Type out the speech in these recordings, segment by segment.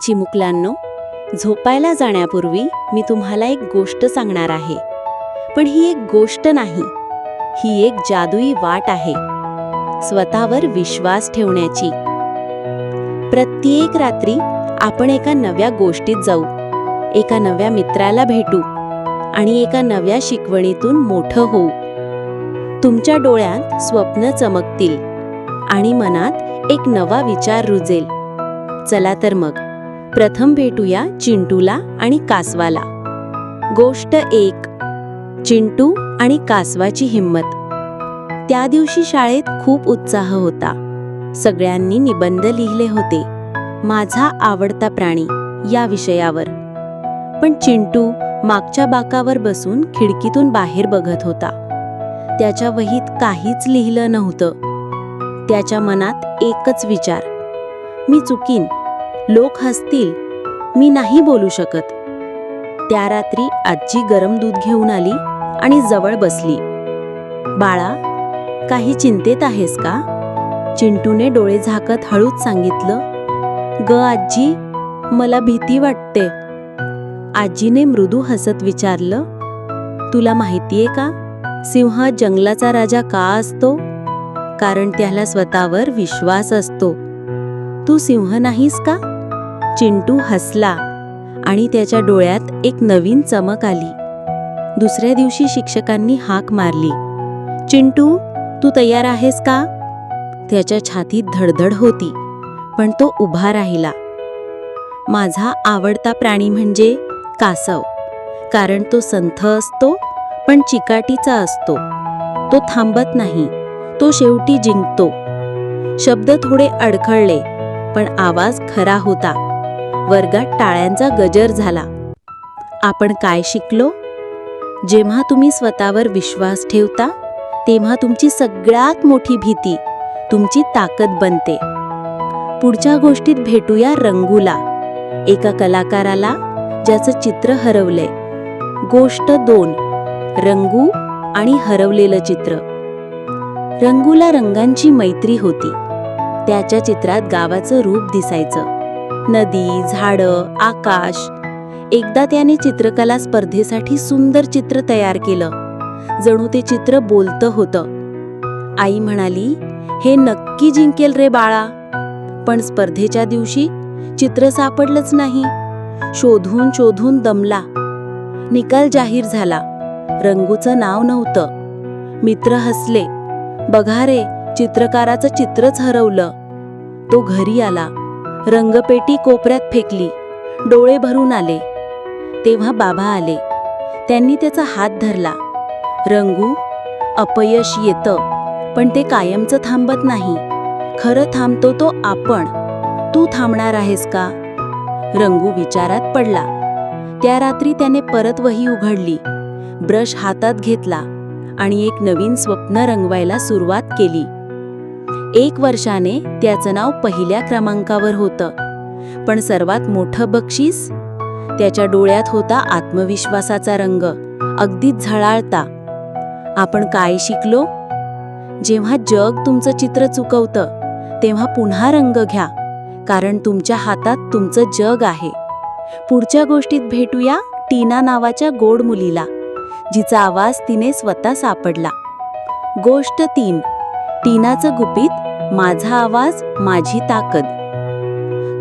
चिमुकलांनो झोपायला जाण्यापूर्वी मी तुम्हाला एक गोष्ट सांगणार आहे. पण ही एक गोष्ट नाही. ही एक जादुई वाट आहे. स्वतःवर विश्वास ठेवण्याची. प्रत्येक रात्री आपण एका नव्या गोष्टीत जाऊ. एका नव्या मित्राला भेटू. आणि एका नव्या शिकवणीतून मोठं होऊ. तुमच्या डोळ्यात स्वप्न चमकतील. आणि मनात एक नवा विचार रुजेल. चला तर मग. प्रथम भेटूया चिंटूला आणि कासवाला. गोष्ट एक चिंटू आणि कासवाची हिंमत. त्या दिवशी शाळेत खूप उत्साह होता. सगळ्यांनी निबंध लिहिले होते. माझा आवडता प्राणी या विषयावर. पण चिंटू मागच्या बाकावर बसून खिडकीतून बाहेर बघत होता. त्याच्या वहीत काहीच लिहिलं नव्हतं. त्याच्या मनात एकच विचार. मी चुकीन. लोक हसतील. मी नाही बोलू शकत. त्या रात्री आजी गरम दूध घेऊन आली आणि जवळ बसली. बाळा काही चिंतेत आहेस का? चिंटूने डोळे झाकत हळूच सांगितलं. ग आजी मला भीती वाटते. आजीने मृदू हसत विचारलं. तुला माहितीये का सिंह जंगलाचा राजा का असतो? कारण त्याला स्वतःवर विश्वास असतो. तू सिंह नाहीस का? चिंटू हसला आणि त्याच्या डोळ्यात एक नवीन चमक आली. दुसऱ्या दिवशी शिक्षकांनी हाक मारली. चिंटू तू तयार आहेस का? त्याच्या छातीत धडधड होती पण तो उभा राहिला. माझा आवडता प्राणी म्हणजे कासव कारण तो संथ असतो पण चिकाटीचा असतो. तो थांबत नाही तो शेवटी जिंकतो. शब्द थोडे अडखळले पण आवाज खरा होता. वर्गात टाळ्यांचा गजर झाला. आपण काय शिकलो? जेव्हा तुम्ही स्वतःवर विश्वास ठेवता तेव्हा तुमची सगळ्यात मोठी भीती तुमची ताकद बनते. पुढच्या गोष्टीत भेटूया रंगूला एका कलाकाराला ज्याचं चित्र हरवलंय. गोष्ट दोन रंगू आणि हरवलेलं चित्र. रंगूला रंगांची मैत्री होती. त्याच्या चित्रात गावाचं रूप दिसायचं. नदी झाडं आकाश. एकदा त्याने चित्रकला स्पर्धेसाठी सुंदर चित्र तयार केलं. जणू ते चित्र बोलतं होतं. आई म्हणाली हे नक्की जिंकेल रे बाळा. पण स्पर्धेच्या दिवशी चित्र सापडलंच नाही. शोधून शोधून दमला. निकाल जाहीर झाला. रंगूचं नाव नव्हतं. मित्र हसले. बघा रे चित्रकाराचं चित्रच हरवलं. तो घरी आला. रंगपेटी कोपऱ्यात फेकली. डोळे भरून आले. तेव्हा बाबा आले. त्यांनी त्याचा हात धरला. रंगू अपयश येतं पण ते कायमचं थांबत नाही. खरं थांबतो तो आपण. तू थांबणार आहेस का? रंगू विचारात पडला. त्या रात्री त्याने परत वही उघडली. ब्रश हातात घेतला आणि एक नवीन स्वप्न रंगवायला सुरुवात केली. एक वर्षाने त्याचं नाव पहिल्या क्रमांकावर होतं. पण सर्वात मोठं बक्षीस? त्याच्या डोळ्यात होता आत्मविश्वासाचा रंग. अगदीच झळाळता. आपण काय शिकलो? जेव्हा जग तुमचं चित्र चुकवतं तेव्हा पुन्हा रंग घ्या. कारण तुमच्या हातात तुमचं जग आहे. पुढच्या गोष्टीत भेटूया टीना नावाच्या गोड मुलीला जिचा आवाज तिने स्वतः सापडला. गोष्ट तीन. टीनाचं गुपित माझा आवाज माझी ताकद.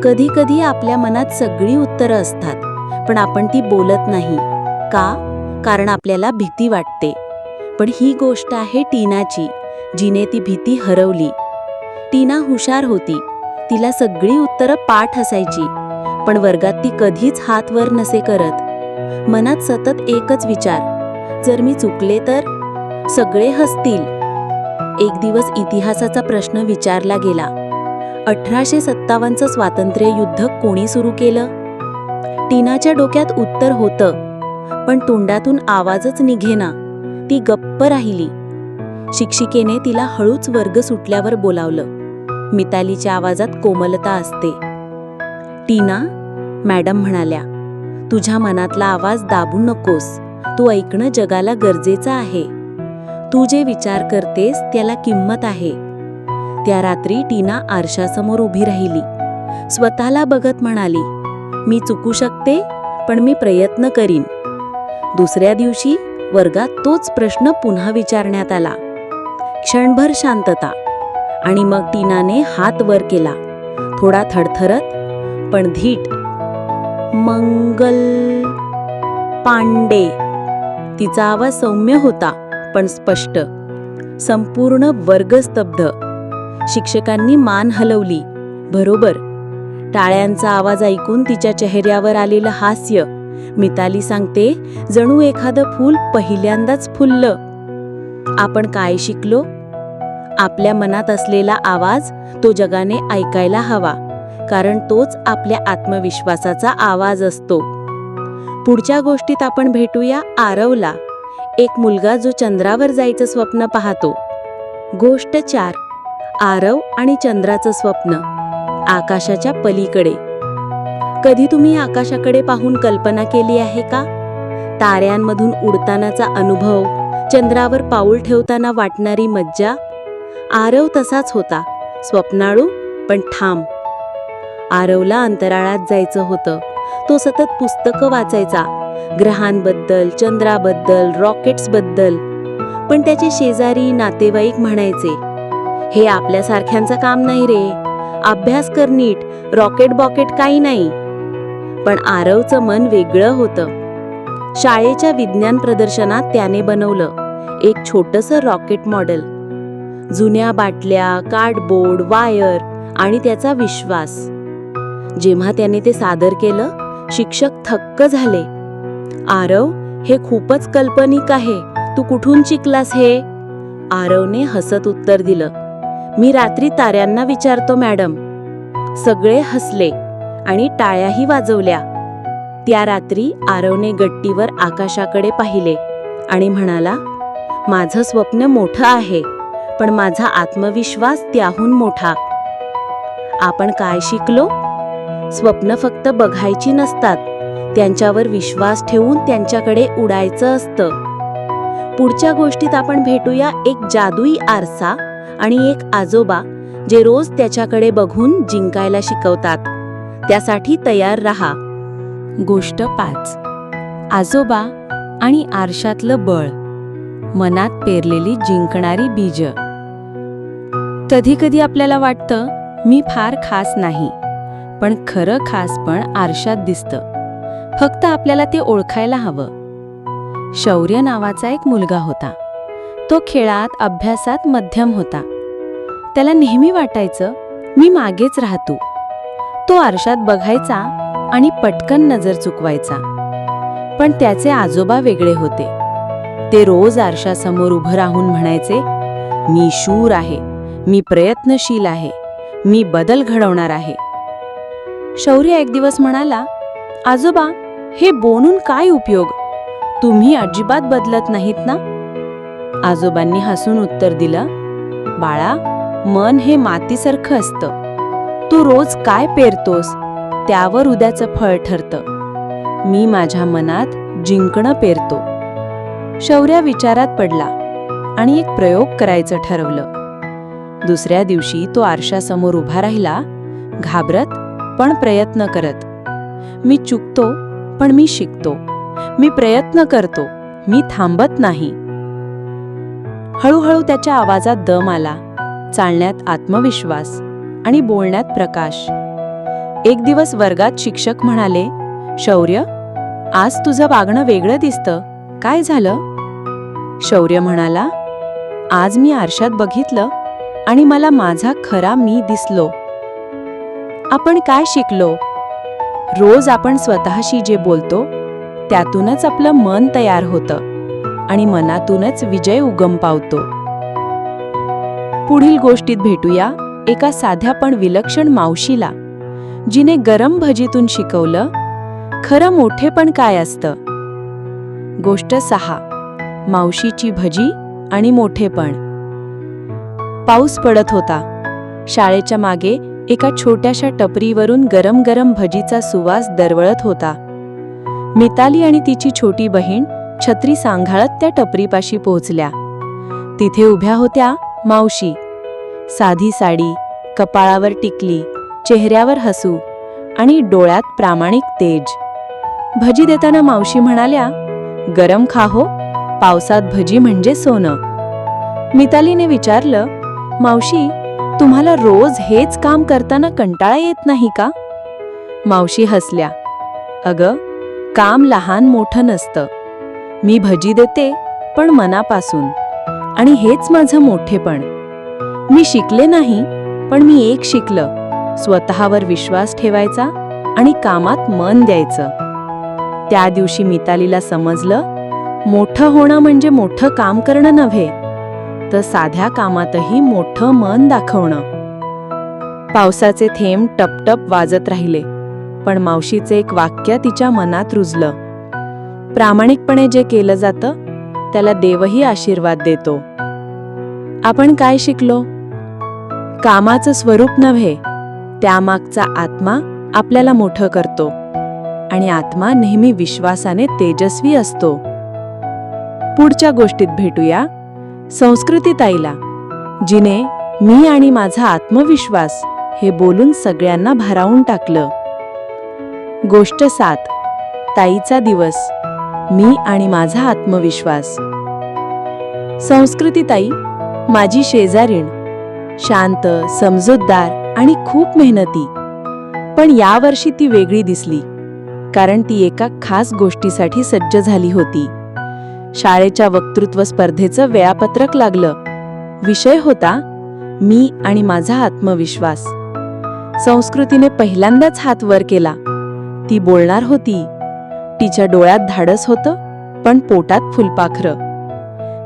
कधी कधी आपल्या मनात सगळी उत्तरं असतात पण आपण ती बोलत नाही. का? कारण आपल्याला भीती वाटते. पण ही गोष्ट आहे टीनाची जिने ती भीती हरवली. टीना हुशार होती. तिला सगळी उत्तरं पाठ असायची पण वर्गात ती कधीच हात वर नसे करत. मनात सतत एकच विचार जर मी चुकले तर? सगळे हसतील. एक दिवस इतिहासाचा प्रश्न विचारला गेला. अठराशे सत्तावन्नचं स्वातंत्र्य युद्ध कोणी सुरू केलं? टीनाच्या डोक्यात उत्तर होतं पण तोंडातून आवाजच निघेना. ती गप्प राहिली. शिक्षिकेने तिला हळूच वर्ग सुटल्यावर बोलावलं. मितालीच्या आवाजात कोमलता असते. टीना मॅडम म्हणाल्या तुझ्या मनातला आवाज दाबू नकोस. तू ऐकणं जगाला गरजेचं आहे. तू जे विचार करतेस त्याला किंमत आहे. त्या रात्री टीना आरशासमोर उभी राहिली. स्वतःला बघत म्हणाली मी चुकू शकते पण मी प्रयत्न करीन. दुसऱ्या दिवशी वर्गात तोच प्रश्न पुन्हा विचारण्यात आला. क्षणभर शांतता. आणि मग टीनाने हात वर केला. थोडा थरथरत पण धीट. मंगल पांडे. तिचा आवाज सौम्य होता. पण स्पष्ट. संपूर्ण वर्गस्तब्ध. शिक्षकांनी मान हलवली. बरोबर. टाळ्यांचा आवाज ऐकून तिच्या चेहऱ्यावर आलेलं हास्य. मिताली सांगते जणू एखादं फूल पहिल्यांदाच फुललं. आपण काय शिकलो? आपल्या मनात असलेला आवाज तो जगाने ऐकायला हवा. कारण तोच आपल्या आत्मविश्वासाचा आवाज असतो. पुढच्या गोष्टीत आपण भेटूया आरवला. एक मुलगा जो चंद्रावर जायचं स्वप्न पाहतो. गोष्ट चार. आरव आणि चंद्राचं स्वप्न. आकाशाच्या पलीकडे. कधी तुम्ही आकाशाकडे पाहून कल्पना केली आहे का? ताऱ्यांमधून उडतानाचा अनुभव चंद्रावर पाऊल ठेवताना वाटणारी मज्जा. आरव तसाच होता स्वप्नाळू पण ठाम. आरवला अंतराळात जायचं होतं. तो सतत पुस्तकं वाचायचा ग्रहांबद्दल चंद्राबद्दल रॉकेट्सबद्दल. पण त्याचे शेजारी नातेवाईक म्हणायचे हे आपल्यासारख्यांचं काम नाही रे. अभ्यास कर नीट. रॉकेट बॉकेट काही नाही. पण आरवचं मन वेगळं होतं. शाळेच्या विज्ञान प्रदर्शनात त्याने बनवलं एक छोटंसं रॉकेट मॉडेल. जुन्या बाटल्या कार्डबोर्ड वायर आणि त्याचा विश्वास. जेव्हा त्याने ते सादर केलं शिक्षक थक्क झाले. आरव हे खूपच कल्पनिक आहे. तू कुठून शिकलास हे? आरवने हसत उत्तर दिलं. मी रात्री ताऱ्यांना विचारतो मॅडम. सगळे हसले आणि टाळ्याही वाजवल्या. त्या रात्री आरवने गट्टीवर आकाशाकडे पाहिले आणि म्हणाला माझं स्वप्न मोठं आहे पण माझा आत्मविश्वास त्याहून मोठा. आपण काय शिकलो? स्वप्न फक्त बघायची नसतात. त्यांच्यावर विश्वास ठेवून त्यांच्याकडे उडायचं असतं. पुढच्या गोष्टीत आपण भेटूया एक जादुई आरसा आणि एक आजोबा जे रोज त्याच्याकडे बघून जिंकायला शिकवतात. त्यासाठी तयार रहा. गोष्ट पाच. आजोबा आणि आरशातलं बळ. मनात पेरलेली जिंकणारी बीज. कधी कधी आपल्याला वाटतं मी फार खास नाही पण खरं खास पण आरशात दिसतं. फक्त आपल्याला ते ओळखायला हवं. शौर्य नावाचा एक मुलगा होता. तो खेळात अभ्यासात मध्यम होता. त्याला नेहमी वाटायचं मी मागेच राहतो. तो आरशात बघायचा आणि पटकन नजर चुकवायचा. पण त्याचे आजोबा वेगळे होते. ते रोज आरशासमोर उभं राहून म्हणायचे मी शूर आहे मी प्रयत्नशील आहे मी बदल घडवणार आहे. शौर्य एक दिवस म्हणाला आजोबा हे बोलून काय उपयोग? तुम्ही अजिबात बदलत नाहीत ना? आजोबांनी हसून उत्तर दिलं बाळा मन हे मातीसारखं असतं. तू रोज काय पेरतोस त्यावर उद्याचं फळ ठरतं. मी माझ्या मनात जिंकणं पेरतो. शौर्या विचारात पडला आणि एक प्रयोग करायचं ठरवलं. दुसऱ्या दिवशी तो आरशासमोर उभा राहिला घाबरत पण प्रयत्न करत. मी चुकतो पण मी शिकतो. मी प्रयत्न करतो. मी थांबत नाही. हळूहळू त्याच्या आवाजात दम आला. चालण्यात आत्मविश्वास आणि बोलण्यात प्रकाश. एक दिवस वर्गात शिक्षक म्हणाले शौर्य आज तुझं वागणं वेगळं दिसतं. काय झालं? शौर्य म्हणाला आज मी आरशात बघितलं आणि मला माझा खरा मी दिसलो. आपण काय शिकलो? रोज आपण स्वतःशी जे बोलतो त्यातूनच आपलं मन तयार होतं आणि मनातूनच विजय उगम पावतो. पुढील गोष्टीत भेटूया एका साध्या पण विलक्षण मावशीला जिने गरम भजीतून शिकवलं खरं मोठे पण काय असतं? गोष्ट सहा मावशीची भजी आणि मोठेपण पाऊस पडत होता. शाळेच्या मागे एका छोट्याशा टपरीवरून गरम गरम भजीचा सुवास दरवळत होता. मिताली आणि तिची छोटी बहीण छत्री सांघाळत त्या टपरीपाशी पोहोचल्या. तिथे उभ्या होत्या मावशी. साधी साडी कपाळावर टिकली चेहऱ्यावर हसू आणि डोळ्यात प्रामाणिक तेज. भजी देताना मावशी म्हणाल्या गरम खा हो पावसात भजी म्हणजे सोनं. मितालीने विचारलं मावशी तुम्हाला रोज हेच काम करताना कंटाळा येत नाही का? मावशी हसल्या. अगं काम लहान मोठं नसतं. मी भजी देते पण मनापासून. आणि हेच माझं मोठेपण. मी शिकले नाही पण मी एक शिकलं. स्वतःवर विश्वास ठेवायचा आणि कामात मन द्यायचं. त्या दिवशी मितालीला समजलं मोठं होणं म्हणजे मोठं काम करणं नव्हे. तर साध्या कामातही मोठं मन दाखवणं. पावसाचे थेंब टपटप वाजत राहिले पण मावशीचे एक वाक्य तिच्या मनात रुजलं. प्रामाणिकपणे जे केलं जातं त्याला देवही आशीर्वाद देतो. आपण काय शिकलो? कामाचं स्वरूप नव्हे त्यामागचा आत्मा आपल्याला मोठं करतो. आणि आत्मा नेहमी विश्वासाने तेजस्वी असतो. पुढच्या गोष्टीत भेटूया. संस्कृती ताईला जिने मी आणि माझा आत्मविश्वास हे बोलून सगळ्यांना भारावून टाकलं. गोष्ट सात ताईचा दिवस मी आणि माझा आत्मविश्वास. संस्कृती ताई माझी शेजारीण शांत समजूतदार आणि खूप मेहनती. पण यावर्षी ती वेगळी दिसली कारण ती एका खास गोष्टीसाठी सज्ज झाली होती. शाळेच्या वक्तृत्व स्पर्धेचं वेळापत्रक लागलं. विषय होता मी आणि माझा आत्मविश्वास. संस्कृतीने पहिल्यांदाच हात वर केला. ती बोलणार होती. तिच्या डोळ्यात धाडस होतं पण पोटात फुलपाखरं.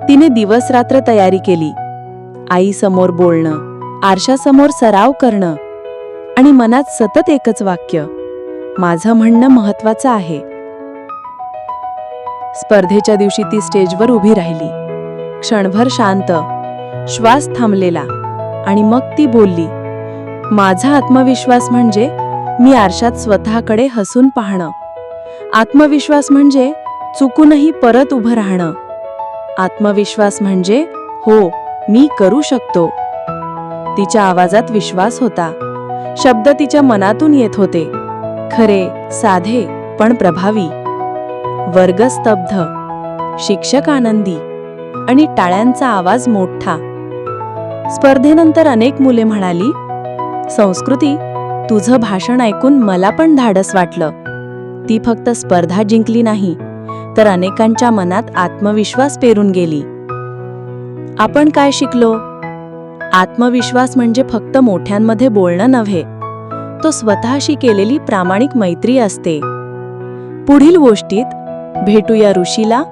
तिने दिवस रात्र तयारी केली. आईसमोर बोलणं आरशासमोर सराव करणं आणि मनात सतत एकच वाक्य माझं म्हणणं महत्वाचं आहे. स्पर्धेच्या दिवशी ती स्टेजवर उभी राहिली. क्षणभर शांत श्वास थांबलेला आणि मग ती बोलली माझा आत्मविश्वास म्हणजे मी आरशात स्वतःकडे हसून पाहणं. आत्मविश्वास म्हणजे चुकूनही परत उभं राहणं. आत्मविश्वास म्हणजे हो मी करू शकतो. तिच्या आवाजात विश्वास होता. शब्द तिच्या मनातून येत होते. खरे साधे पण प्रभावी. वर्ग स्तब्ध शिक्षक आनंदी आणि टाळ्यांचा आवाज मोठा. स्पर्धेनंतर अनेक मुले म्हणाली संस्कृती तुझं भाषण ऐकून मला पण धाडस वाटलं. ती फक्त स्पर्धा जिंकली नाही तर अनेकांच्या मनात आत्मविश्वास पेरून गेली. आपण काय शिकलो? आत्मविश्वास म्हणजे फक्त मोठ्यांमध्ये बोलणं नव्हे तो स्वतःशी केलेली प्रामाणिक मैत्री असते. पुढील गोष्टीत भेटूया ऋषीला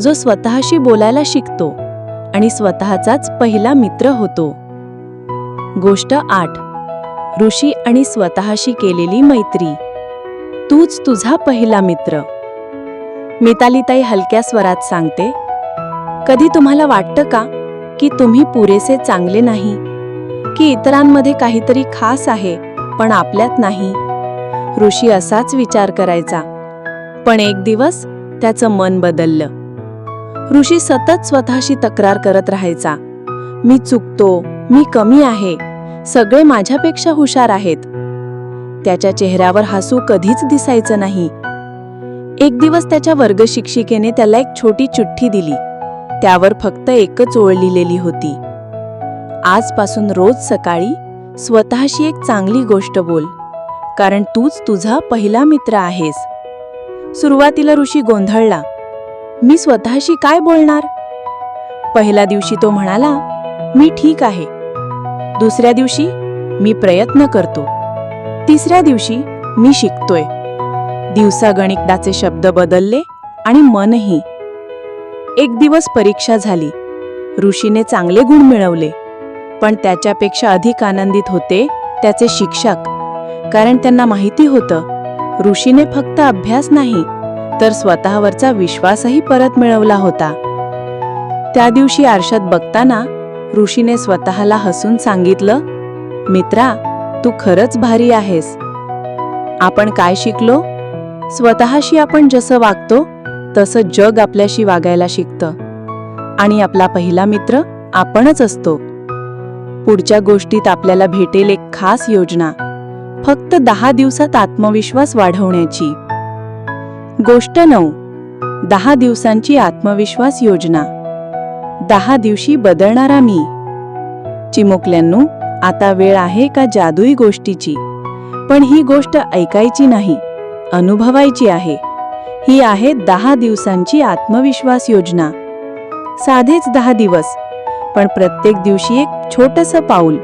जो स्वतःशी बोलायला शिकतो आणि स्वतःचाच पहिला मित्र होतो. गोष्ट आठ. ऋषी आणि स्वतःशी केलेली मैत्री. तूच तुझा पहिला मित्र. मितालीताई हलक्या स्वरात सांगते कधी तुम्हाला वाटतं का की तुम्ही पुरेसे चांगले नाही? की इतरांमध्ये काहीतरी खास आहे पण आपल्यात नाही? ऋषी असाच विचार करायचा. पण एक दिवस त्याचं मन बदललं. ऋषी सतत स्वतःशी तक्रार करत राहायचा. मी चुकतो मी कमी आहे सगळे माझ्यापेक्षा हुशार आहेत. त्याच्या चेहऱ्यावर हसू कधीच दिसायचं नाही. एक दिवस त्याच्या वर्ग शिक्षिकेने त्याला एक छोटी चिठ्ठी दिली. त्यावर फक्त एकच ओळ लिहिलेली होती. आजपासून रोज सकाळी स्वतःशी एक चांगली गोष्ट बोल कारण तूच तुझा पहिला मित्र आहेस. सुरुवातीला ऋषी गोंधळला मी स्वतःशी काय बोलणार? पहिल्या दिवशी तो म्हणाला मी ठीक आहे. दुसऱ्या दिवशी मी प्रयत्न करतो. तिसऱ्या दिवशी मी शिकतोय. दिवसागणिकदाचे शब्द बदलले आणि मनही. एक दिवस परीक्षा झाली. ऋषीने चांगले गुण मिळवले पण त्याच्यापेक्षा अधिक आनंदित होते त्याचे शिक्षक कारण त्यांना माहिती होतं ऋषीने फक्त अभ्यास नाही तर स्वतःवरचा विश्वासही परत मिळवला होता. त्या दिवशी आरशात बघताना ऋषीने स्वतःला हसून सांगितलं मित्रा तू खरंच भारी आहेस. आपण काय शिकलो? स्वतःशी आपण जसं वागतो तसं जग आपल्याशी वागायला शिकतं. आणि आपला पहिला मित्र आपणच असतो. पुढच्या गोष्टीत आपल्याला भेटेल एक खास योजना. फक्त दहा दिवसात आत्मविश्वास वाढवण्याची. गोष्ट नऊ. दहा दिवसांची आत्मविश्वास योजना. दहा दिवशी बदलणारा मी. चिमुकल्यांनो आता वेळ आहे का जादुई गोष्टीची? पण ही गोष्ट ऐकायची नाही अनुभवायची आहे. ही आहे दहा दिवसांची आत्मविश्वास योजना. साधेच दहा दिवस पण प्रत्येक दिवशी एक छोटंसं पाऊल.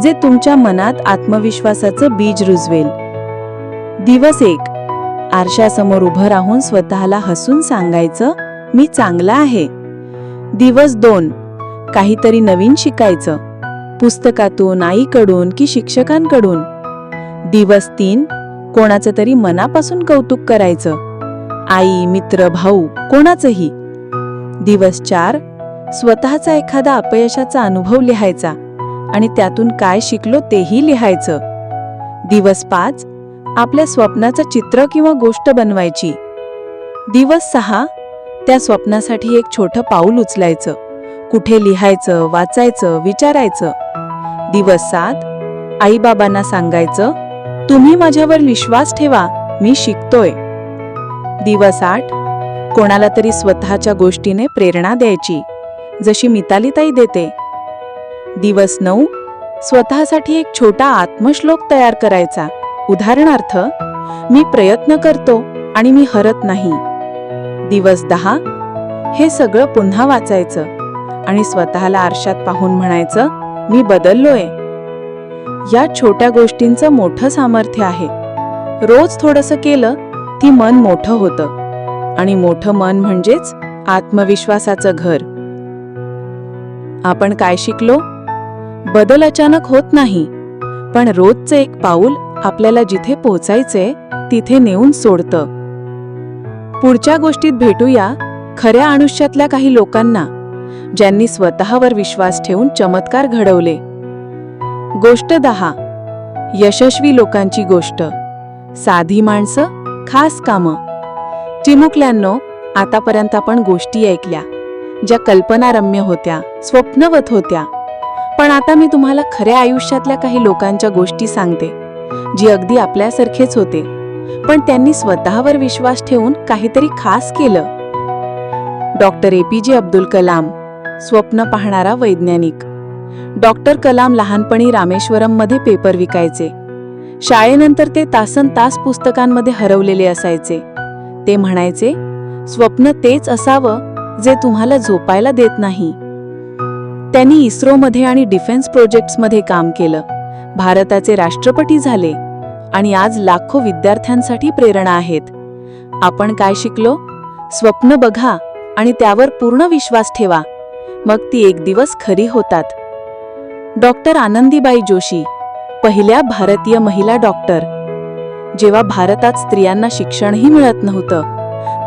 जे तुमच्या मनात आत्मविश्वासाचं बीज रुजवेल. दिवस एक. आरशासमोर उभं राहून स्वतःला हसून सांगायचं मी चांगला आहे. दिवस दोन. काहीतरी नवीन शिकायचं. पुस्तकातून आईकडून की शिक्षकांकडून. दिवस तीन. कोणाचं तरी मनापासून कौतुक करायचं. आई मित्र भाऊ कोणाचंही. दिवस चार. स्वतःचा एखादा अपयशाचा अनुभव लिहायचा. आणि त्यातून काय शिकलो तेही लिहायचं. दिवस पाच आपल्या स्वप्नाचं चित्र किंवा गोष्ट बनवायची. दिवस सहा त्या स्वप्नासाठी एक छोटं पाऊल उचलायचं. कुठे लिहायचं वाचायचं विचारायचं. दिवस सात आईबाबांना सांगायचं तुम्ही माझ्यावर विश्वास ठेवा मी शिकतोय. दिवस आठ कोणाला तरी स्वतःच्या गोष्टीने प्रेरणा द्यायची. जशी मितालीताई देते दिवस नऊ स्वतःसाठी एक छोटा आत्मश्लोक तयार करायचा. उदाहरणार्थ मी प्रयत्न करतो आणि मी हरत नाही. दिवस दहा हे सगळं पुन्हा वाचायचं आणि स्वतःला आरशात पाहून म्हणायचं मी बदललोय. या छोट्या गोष्टींचं मोठं सामर्थ्य आहे. रोज थोडंसं केलं की मन मोठं होतं. आणि मोठं मन म्हणजेच आत्मविश्वासाचं घर. आपण काय शिकलो? बदल अचानक होत नाही. पण रोजचं एक पाऊल आपल्याला जिथे पोहोचायचे तिथे नेऊन सोडतं. पुढच्या गोष्टीत भेटूया खऱ्या आयुष्यातल्या काही लोकांना ज्यांनी स्वतःवर विश्वास ठेवून चमत्कार घडवले. गोष्ट दहा. यशस्वी लोकांची गोष्ट. साधी माणसं खास कामं. चिमुकल्यांनो आतापर्यंत आपण गोष्टी ऐकल्या ज्या कल्पनारम्य होत्या स्वप्नवत होत्या. पण आता मी तुम्हाला खऱ्या आयुष्यातल्या काही लोकांच्या गोष्टी सांगते जी अगदी आपल्यासारखेच होते. पण त्यांनी स्वतःवर विश्वास ठेवून काहीतरी खास केलं. डॉक्टर ए पी जे अब्दुल कलाम स्वप्न पाहणारा वैज्ञानिक. डॉक्टर कलाम लहानपणी रामेश्वरममध्ये पेपर विकायचे. शाळेनंतर ते तासन तास पुस्तकांमध्ये हरवलेले असायचे. ते म्हणायचे स्वप्न तेच असावं जे तुम्हाला झोपायला देत नाही. त्यांनी इस्रोमध्ये आणि डिफेन्स प्रोजेक्ट्समध्ये काम केलं. भारताचे राष्ट्रपती झाले. आणि आज लाखो विद्यार्थ्यांसाठी प्रेरणा आहेत. आपण काय शिकलो? स्वप्न बघा आणि त्यावर पूर्ण विश्वास ठेवा. मग ती एक दिवस खरी होतात. डॉक्टर आनंदीबाई जोशी पहिल्या भारतीय महिला डॉक्टर. जेव्हा भारतात स्त्रियांना शिक्षणही मिळत नव्हतं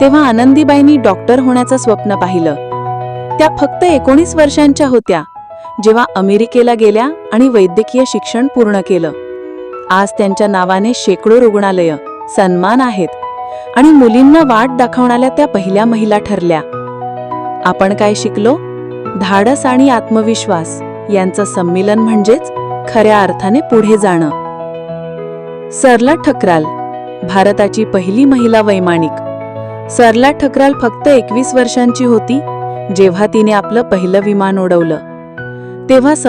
तेव्हा आनंदीबाईंनी डॉक्टर होण्याचं स्वप्न पाहिलं. त्या फक्त एकोणीस वर्षांच्या होत्या जेव्हा अमेरिकेला गेल्या आणि वैद्यकीय शिक्षण पूर्ण केलं. आज त्यांच्या नावाने शेकडो रुग्णालय सन्मान आहेत आणि मुलींना वाट दाखवणाऱ्या त्या पहिल्या महिला ठरल्या. आपण काय शिकलो? धाडस आणि आत्मविश्वास यांचं संमिलन म्हणजेच खऱ्या अर्थाने पुढे जाणं. सरला ठकराल भारताची पहिली महिला वैमानिक. सरला ठकराल फक्त एकवीस वर्षांची होती जेव्हा तिने आपलं पहिलं विमान उडवलं तेव्हा स-